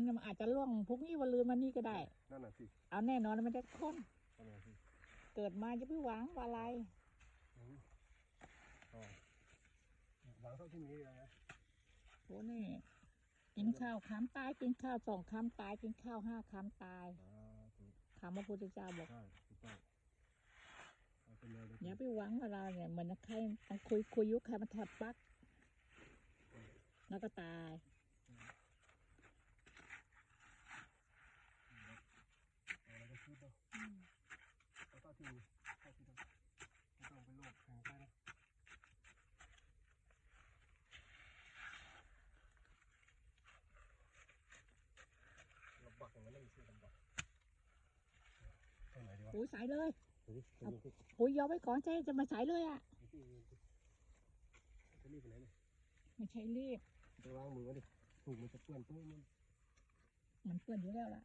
นเนี่ยมันอาจจะล่วงพรุ่งนี้วันลืนวันนี้ก็ได้ นั่นน่ะสิเอาแน่นอนมันจะค้นนั่นน่ะสิเกิดมาจะไปหวังว่าอะไรอืมอ๋อวางเท่าที่มีเลยนะโอ้นี่กินข้าวคำตายกินข้าวสองคำตายกินข้าวห้าคำตายอ่าถูกคำพระพุทธเจ้าบอก ใช่ถูกต้องเอาเป็นแนวเดียวอย่ากันไปหวังว่าเราเนี่ยเหมือนใครมันคุยคุยยุคใครมันแทบปลักแล้วก็ตาย เอาแล้วก็คิดเนาะเอาเท่าที่มีเท่าที่ทำไม่ต้องไปโลภแข่งไปนะลำบากอย่างนั้นไม่มีชื่อลำบากตรงไหนดีวะ ปุ๋ยใส่เลยดูดิตรงนี้ที่ปุ๋ยยอมไว้ก่อนเจ๊จะมาใส่เลยอะที่จะรีบไปไหนเนี่ยไม่ใช่รีบไปวางมือไว้ดิถูกมันจะเปื้อนตัวมันมันเปื้อนอยู่แล้วล่ะ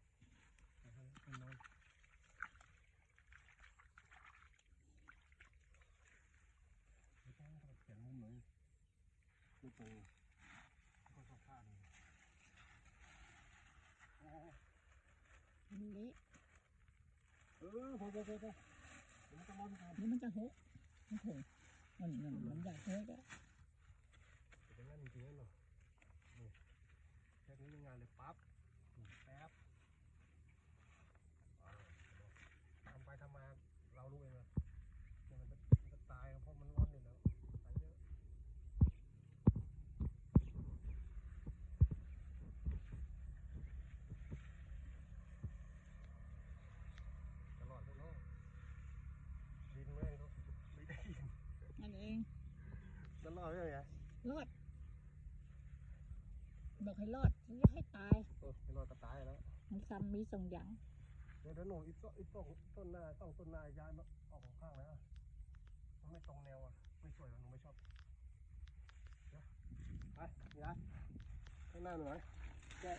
เอาให้มันนอนไม่ต้องเขียนมุมหน่อยไม่ตรงก็ชอบพลาดเลยโอ้ มันเละ เออพอพอพอพอเดี๋ยวมันจะร้อนก่อนนี่มันจะหกมันถงมันมันมันอยากเฮ้ยก็เดี๋ยวงั้นจริงๆนั่นเนาะนี่แค่นี้งานเลยปั๊บนี่แป๊บอ่าทำไปทำมาเรารู้เองนะเนี่ยมันจะมันจะตายเพราะมันร้อนอยู่แล้วใส่เยอะตลอดเลยเนาะดินแม่งก็ไม่ได้ดิน นั่นเอง ตลอดเลยไงรอด บอกให้รอดจะให้ตายโอ้ไม่รอดก็ตายแล้วมันซ้ำมีสองอย่างเดี๋ยวเดี๋ยวหนูอีกต้นอีกต้นต้นหน้าต้องต้นหน้าย้ายมาออกข้างแล้วอะมันไม่ตรงแนวอะ ไม่สวยอะหนูไม่ชอบเดี๋ยวไปย้ายข้างหน้าหน่อยแกะ